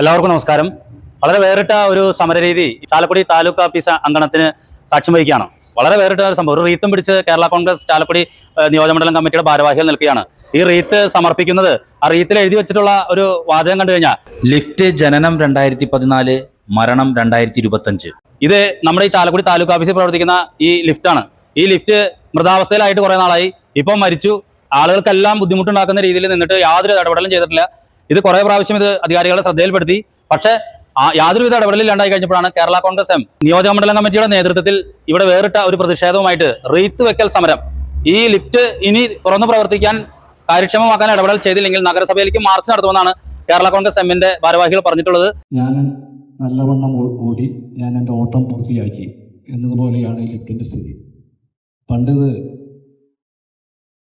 എല്ലാവർക്കും നമസ്കാരം. വളരെ വേറിട്ട ഒരു സമരരീതി ചാലക്കുടി താലൂക്ക് ഓഫീസ് അങ്കണത്തിന് സാക്ഷ്യം വഹിക്കുകയാണ്. വളരെ വേറിട്ട ഒരു സംഭവം. ഒരു റീത്തും പിടിച്ച് കേരള കോൺഗ്രസ് ചാലക്കുടി നിയോജകമണ്ഡലം കമ്മിറ്റിയുടെ ഭാരവാഹികൾ നിൽക്കുകയാണ്. ഈ റീത്ത് സമർപ്പിക്കുന്നത് ആ റീത്തിൽ എഴുതി വെച്ചിട്ടുള്ള ഒരു വാചകം കണ്ടു കഴിഞ്ഞാൽ ലിഫ്റ്റ് ജനനം രണ്ടായിരത്തി പതിനാല് മരണം രണ്ടായിരത്തി ഇരുപത്തഞ്ച് ഇത് നമ്മുടെ ഈ ചാലക്കുടി താലൂക്ക് ഓഫീസിൽ പ്രവർത്തിക്കുന്ന ഈ ലിഫ്റ്റാണ്. ഈ ലിഫ്റ്റ് മൃതാവസ്ഥയിലായിട്ട് കുറെ നാളായി. ഇപ്പം മരിച്ചു. ആളുകൾക്കെല്ലാം ബുദ്ധിമുട്ടുണ്ടാക്കുന്ന രീതിയിൽ നിന്നിട്ട് യാതൊരു ഇടപെടലും ചെയ്തിട്ടില്ല. ഇത് കുറെ പ്രാവശ്യം ഇത് അധികാരികളെ ശ്രദ്ധയിൽപ്പെടുത്തി. പക്ഷേ യാതൊരുവിധ ഇടപെടലില്ലാണ്ടായി കഴിഞ്ഞപ്പോഴാണ് കേരള കോൺഗ്രസ് എം നിയോജകമണ്ഡലം കമ്മിറ്റിയുടെ നേതൃത്വത്തിൽ ഇവിടെ വേറിട്ട ഒരു പ്രതിഷേധവുമായിട്ട് റീത്ത് വെക്കൽ സമരം. ഈ ലിഫ്റ്റ് ഇനി തുറന്നു പ്രവർത്തിക്കാൻ കാര്യക്ഷമമാക്കാൻ ഇടപെടൽ ചെയ്തില്ലെങ്കിൽ നഗരസഭയിലേക്ക് മാർച്ച് നടത്തുമെന്നാണ് കേരള കോൺഗ്രസ് എമ്മിന്റെ ഭാരവാഹികൾ പറഞ്ഞിട്ടുള്ളത്. ഞാൻ നല്ലവണ്ണം ഓടി ഞാൻ എന്റെ ഓട്ടം പൂർത്തിയാക്കി എന്നതുപോലെയാണ് ഈ ലിഫ്റ്റിന്റെ സ്ഥിതി. പണ്ടിത്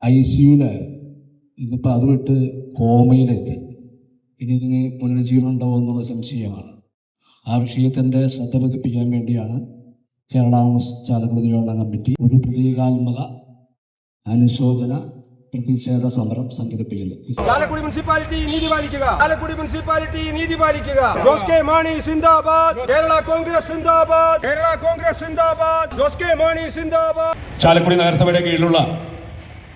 ഐ സിയുലായിരുന്നു ഇതിപ്പോൾ അത് വിട്ട് കോമയിലെത്തി. ഇതിന് പുനരുജ്ജീവനം ഉണ്ടാവും എന്നുള്ള സംശയമാണ്. ആ വിഷയത്തിന്റെ ശ്രദ്ധ പതിപ്പിക്കാൻ വേണ്ടിയാണ് കേരള കോൺഗ്രസ് ചാലക്കുടി കമ്മിറ്റി ഒരു പ്രതീകാത്മക അനുശോചന പ്രതിഷേധ സമരം സംഘടിപ്പിക്കുന്നത്. ചാലക്കുടി മുനിസിപ്പാലിറ്റി നീതി പാലിക്കുക. ചാലക്കുടി മുനിസിപ്പാലിറ്റി നീതി പാലിക്കുക. ജോസ് കെ മാണി സിന്ദാബാദ്. കേരള കോൺഗ്രസ് സിന്ദാബാദ്. കേരള കോൺഗ്രസ് സിന്ദാബാദ്. ജോസ് കെ മാണി സിന്ദാബാദ്. ചാലക്കുടി നഗരസഭയുടെ കീഴിലുള്ള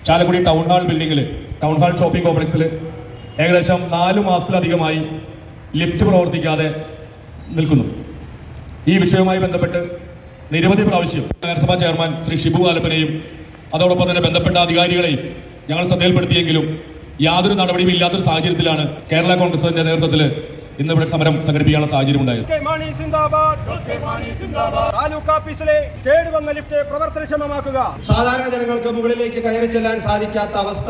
ചാലക്കുടി ടൗൺ ഹാൾ ബിൽഡിംഗിൽ ടൗൺ ഹാൾ ഷോപ്പിംഗ് കോംപ്ലക്സിൽ ഏകദേശം നാല് മാസത്തിലധികമായി ലിഫ്റ്റ് പ്രവർത്തിക്കാതെ നിൽക്കുന്നു. ഈ വിഷയവുമായി ബന്ധപ്പെട്ട് നിരവധി പ്രാവശ്യം നഗരസഭാ ചെയർമാൻ ശ്രീ ഷിബു ആലപ്പനെയും അതോടൊപ്പം തന്നെ ബന്ധപ്പെട്ട അധികാരികളെയും ഞങ്ങൾ ശ്രദ്ധയിൽപ്പെടുത്തിയെങ്കിലും യാതൊരു നടപടിയും ഇല്ലാത്തൊരു സാഹചര്യത്തിലാണ് കേരള കോൺഗ്രസിന്റെ നേതൃത്വത്തിൽ ഇന്ന് ഇവിടെ സമരം സംഘടിപ്പിക്കാനുള്ള സാഹചര്യം പ്രവർത്തനക്ഷമമാക്കുക. സാധാരണ ജനങ്ങൾക്ക് മുകളിലേക്ക് കയറി ചെല്ലാൻ സാധിക്കാത്ത അവസ്ഥ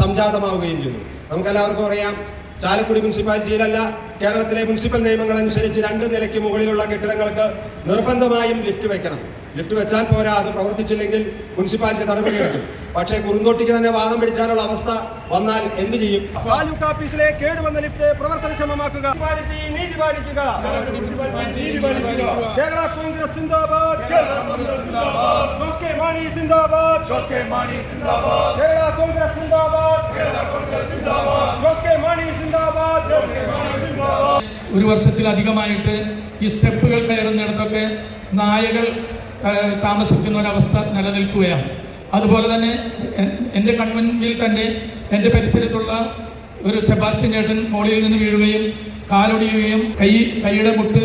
സംജാതമാവുകയും ചെയ്തു. നമുക്കെല്ലാവർക്കും അറിയാം ചാലക്കുടി മുനിസിപ്പാലിറ്റിയിലല്ല കേരളത്തിലെ മുനിസിപ്പൽ നിയമങ്ങൾ അനുസരിച്ച് രണ്ട് നിലയ്ക്ക് മുകളിലുള്ള കെട്ടിടങ്ങൾക്ക് നിർബന്ധമായും ലിഫ്റ്റ് വെക്കണം. ലിഫ്റ്റ് വെച്ചാൽ പോരാ അത് പ്രവർത്തിച്ചില്ലെങ്കിൽ മുനിസിപ്പാലിറ്റി നടപടിയെടുക്കും. പക്ഷേ കുറുന്തോട്ടിക്ക് തന്നെ വാദം പിടിച്ചാലുള്ള അവസ്ഥ വന്നാൽ എന്ത് ചെയ്യും? താലൂക്ക് ഓഫീസിലെ കേടുവന്ന ലിഫ്റ്റ് പ്രവർത്തനക്ഷമമാക്കുക. മുനിസിപ്പാലിറ്റി നീതി പാലിക്കുക. കേരള കോൺഗ്രസ് സിന്ദാബാദ്. ജോസ് കെ മാണി സിന്ദാബാദ്. ജോസ് മാണി സിന്ദാബാദ്. കേരള കോൺഗ്രസ് സിന്ദാബാദ്. ജോസ് കെ മാണി സിന്ദാബാദ്. ജോസ് മാണി സിന്ദാബാദ്. ഒരു വർഷത്തിലധികമായിട്ട് ഈ സ്റ്റെപ്പുകൾ കയറുന്നിടത്തൊക്കെ നായകൾ താമസിക്കുന്ന ഒരവസ്ഥ നിലനിൽക്കുകയാണ്. അതുപോലെ തന്നെ എന്റെ കൺമുൻപിൽ തന്നെ എന്റെ പരിസരത്തുള്ള ഒരു സെബാസ്റ്റ്യൻ ചേട്ടൻ മോളിൽ നിന്ന് വീഴുകയും കാലൊടിയുകയും കൈ കൈയുടെ മുട്ട്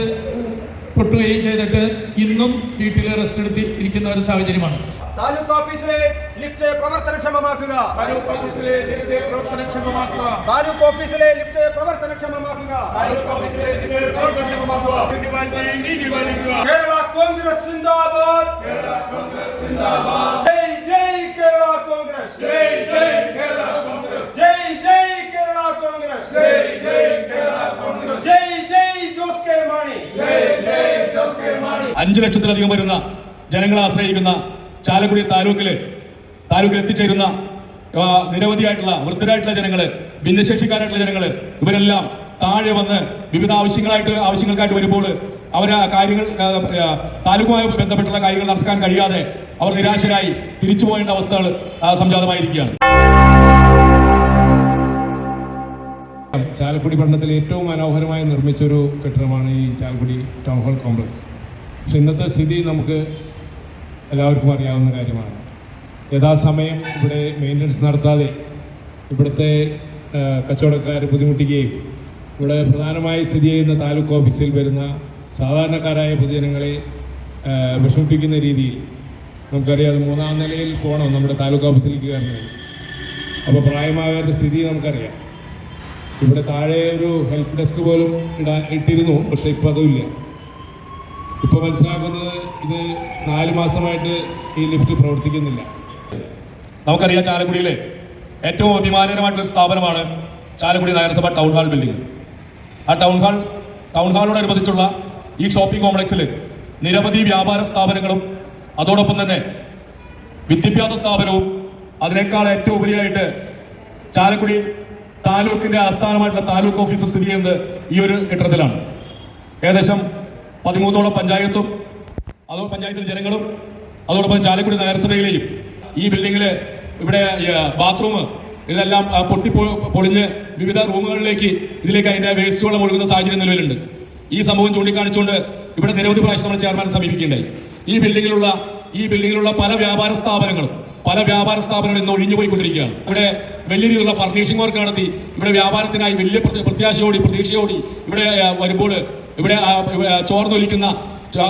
പൊട്ടുകയും ചെയ്തിട്ട് ഇന്നും വീട്ടിൽ റെസ്റ്റ് എടുത്ത് ഇരിക്കുന്ന ഒരു സാഹചര്യമാണ്. താലൂക്ക് ഓഫീസിലെ ലിഫ്റ്റ് പ്രവർത്തനക്ഷമമാക്കുക. താലൂക്ക് ഓഫീസിലെ ലിഫ്റ്റ് പ്രവർത്തനക്ഷമമാക്കുക. താലൂക്ക് ഓഫീസിലെ ലിഫ്റ്റ് പ്രവർത്തനക്ഷമമാക്കുക. താലൂക്ക് ഓഫീസിലെ ലിഫ്റ്റ് പ്രവർത്തനക്ഷമമാക്കുക. കോൺഗ്രസ് സിന്ദാബാദ്. കേരള കോൺഗ്രസ് സിന്ദാബാദ്. ജയ് ജയ് കേരള കോൺഗ്രസ്. ജയ് ജയ് കേരള കോൺഗ്രസ്. ജയ് ജയ് കേരള കോൺഗ്രസ്. ജയ് ജയ് കേരള കോൺഗ്രസ്. ജയ് ജയ് ജോസ് കെ മാണി. ജയ് ജയ് ജോസ് കെ മാണി. അഞ്ചു ലക്ഷത്തിലധികം വരുന്ന ജനങ്ങളെ ആശ്രയിക്കുന്ന ചാലക്കുടി താലൂക്കിൽ താലൂക്കിൽ എത്തിച്ചേരുന്ന നിരവധിയായിട്ടുള്ള വൃദ്ധരായിട്ടുള്ള ജനങ്ങൾ ഭിന്നശേഷിക്കാരായിട്ടുള്ള ജനങ്ങൾ ഇവരെല്ലാം താഴെ വന്ന് വിവിധ ആവശ്യങ്ങളായിട്ട് ആവശ്യങ്ങൾക്കായിട്ട് വരുമ്പോൾ അവർ ആ കാര്യങ്ങൾ താലൂക്കുമായി ബന്ധപ്പെട്ടുള്ള കാര്യങ്ങൾ നടത്താൻ കഴിയാതെ അവർ നിരാശരായി തിരിച്ചു പോകേണ്ട അവസ്ഥകൾ സംജാതമായിരിക്കുകയാണ്. ചാലക്കുടി പട്ടണത്തിൽ ഏറ്റവും മനോഹരമായി നിർമ്മിച്ച ഒരു കെട്ടിടമാണ് ഈ ചാലക്കുടി ടൗൺ ഹാൾ കോംപ്ലക്സ്. പക്ഷെ ഇന്നത്തെ സ്ഥിതി നമുക്ക് എല്ലാവർക്കും അറിയാവുന്ന കാര്യമാണ്. യഥാസമയം ഇവിടെ മെയിന്റനൻസ് നടത്താതെ ഇവിടുത്തെ കച്ചവടക്കാർ ബുദ്ധിമുട്ടുകയും ഇവിടെ പ്രധാനമായി സ്ഥിതി ചെയ്യുന്ന താലൂക്ക് ഓഫീസിൽ വരുന്ന സാധാരണക്കാരായ പൊതുജനങ്ങളെ വിഷമിപ്പിക്കുന്ന രീതിയിൽ നമുക്കറിയാം മൂന്നാം നിലയിൽ പോകണം നമ്മുടെ താലൂക്ക് ഓഫീസിലേക്ക് കയറുന്നത്. അപ്പോൾ പ്രായമായവരുടെ സ്ഥിതി നമുക്കറിയാം. ഇവിടെ താഴെ ഒരു ഹെൽപ്പ് ഡെസ്ക് പോലും ഇടാൻ ഇട്ടിരുന്നു പക്ഷേ ഇപ്പം അതുമില്ല ഇപ്പോൾ മനസ്സിലാക്കുന്നത് ഇത് നാല് മാസമായിട്ട് ഈ ലിഫ്റ്റ് പ്രവർത്തിക്കുന്നില്ല. നമുക്കറിയാം ചാലക്കുടിയിലെ ഏറ്റവും അഭിമാനകരമായിട്ടുള്ള സ്ഥാപനമാണ് ചാലക്കുടി നഗരസഭ ടൗൺ ഹാൾ ബിൽഡിംഗ്. ആ ടൗൺ ഹാൾ ടൗൺ ഹാളിനോടനുബന്ധിച്ചുള്ള ഈ ഷോപ്പിംഗ് കോംപ്ലക്സിൽ നിരവധി വ്യാപാര സ്ഥാപനങ്ങളും അതോടൊപ്പം തന്നെ വിദ്യാഭ്യാസ സ്ഥാപനവും അതിനേക്കാൾ ഏറ്റവും ഉപരിയായിട്ട് ചാലക്കുടി താലൂക്കിന്റെ ആസ്ഥാനമായിട്ടുള്ള താലൂക്ക് ഓഫീസും സ്ഥിതി ചെയ്യുന്നത് ഈ ഒരു കെട്ടിടത്തിലാണ്. ഏകദേശം പതിമൂന്നോളം പഞ്ചായത്തും അതോ പഞ്ചായത്തിലെ ജനങ്ങളും അതോടൊപ്പം ചാലക്കുടി നഗരസഭയിലെയും ഈ ബിൽഡിങ്ങിൽ ഇവിടെ ബാത്റൂം ഇതെല്ലാം പൊട്ടി പൊളിഞ്ഞ് വിവിധ റൂമുകളിലേക്ക് ഇതിലേക്ക് അതിന്റെ വേസ്റ്റ് വെള്ളം ഒഴുകുന്ന സാഹചര്യം നിലവിലുണ്ട്. ഈ സംഭവം ചൂണ്ടിക്കാണിച്ചുകൊണ്ട് ഇവിടെ നിരവധി പ്രാവശ്യം നമ്മൾ ചെയർമാൻ സമീപിക്കുകയുണ്ടായി. ഈ ബിൽഡിങ്ങിലുള്ള ഈ ബിൽഡിങ്ങിലുള്ള പല വ്യാപാര സ്ഥാപനങ്ങളും പല വ്യാപാര സ്ഥാപനങ്ങളും ഇന്ന് ഒഴിഞ്ഞു പോയിക്കൊണ്ടിരിക്കുകയാണ്. ഇവിടെ വലിയ രീതിയിലുള്ള ഫർണിഷിംഗ് വർക്ക് നടത്തി ഇവിടെ വ്യാപാരത്തിനായി വലിയ പ്രത്യ- പ്രത്യാശയോടി പ്രതീക്ഷയോടി ഇവിടെ വരുമ്പോൾ ഇവിടെ ചോർന്നൊലിക്കുന്ന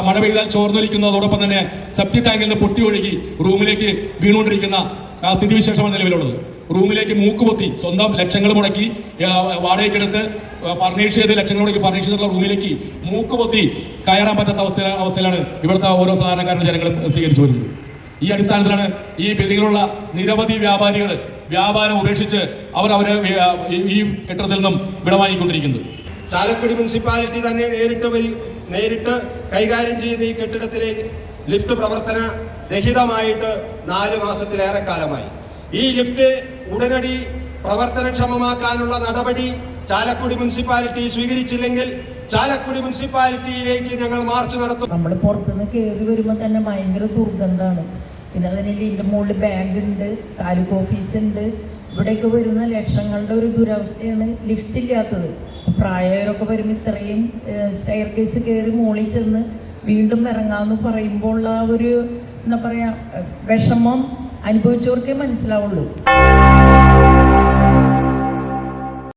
മഴ പെയ്താൽ ചോർന്നൊലിക്കുന്നതോടൊപ്പം തന്നെ സെപ്റ്റി ടാങ്കിൽ നിന്ന് പൊട്ടി ഒഴുകി റൂമിലേക്ക് വീണുകൊണ്ടിരിക്കുന്ന സ്ഥിതിവിശേഷമാണ് നിലവിലുള്ളത്. റൂമിലേക്ക് മൂക്ക് പൊത്തി സ്വന്തം ലക്ഷങ്ങൾ മുടക്കി വാടകയ്ക്കെടുത്ത് ഫർണിഷ് ചെയ്ത് ലക്ഷങ്ങൾ മുടക്കി ഫർണിഷ് ചെയ്തിട്ടുള്ള റൂമിലേക്ക് മൂക്ക് പൊത്തി കയറാൻ പറ്റാത്ത അവസ്ഥ അവസ്ഥയിലാണ് ഇവിടുത്തെ ഓരോ സാധാരണക്കാരുടെ ജനങ്ങൾ സ്വീകരിച്ചു വരുന്നത്. ഈ അടിസ്ഥാനത്തിലാണ് ഈ ബിൽഡിങ്ങിലുള്ള നിരവധി വ്യാപാരികൾ വ്യാപാരം ഉപേക്ഷിച്ച് അവർ അവരെ ഈ കെട്ടിടത്തിൽ നിന്നും വിടവാങ്ങിക്കൊണ്ടിരിക്കുന്നത്. ചാലക്കുടി മുനിസിപ്പാലിറ്റി തന്നെ നേരിട്ട് നേരിട്ട് കൈകാര്യം ചെയ്യുന്ന ഈ കെട്ടിടത്തിലെ ലിഫ്റ്റ് പ്രവർത്തന രഹിതമായിട്ട് നാല് മാസത്തിലേറെ കാലമായി. ഈ ലിഫ്റ്റ് ഉടനടി പ്രവർത്തനക്ഷമമാക്കാനുള്ള നടപടി ചാലക്കുടി മുനിസിപ്പാലിറ്റി സ്വീകരിച്ചില്ലെങ്കിൽ ചാലക്കുടി മുനിസിപ്പാലിറ്റിയിലേക്ക് ഞങ്ങൾ മാർച്ച് നടത്തും. നമ്മൾ പുറത്തുനിന്ന് കയറി വരുമ്പോൾ തന്നെ ഭയങ്കര ദുർഗന്ധമാണ്. പിന്നെ അതിന് ഇതിന്റെ മുകളിൽ ബാങ്ക് ഉണ്ട് താലൂക്ക് ഓഫീസ് ഉണ്ട്. ഇവിടെയൊക്കെ വരുന്ന ലക്ഷങ്ങളുടെ ഒരു ദുരവസ്ഥയാണ് ലിഫ്റ്റ് ഇല്ലാത്തത്. പ്രായവരൊക്കെ വരുമ്പോൾ ഇത്രയും സ്റ്റെയർ കേസ് കയറി മുകളിൽ ചെന്ന് വീണ്ടും ഇറങ്ങാമെന്ന് പറയുമ്പോൾ ഉള്ള ഒരു എന്താ പറയുക വിഷമം അനുഭവിച്ചവർക്കേ മനസ്സിലാവുള്ളൂ.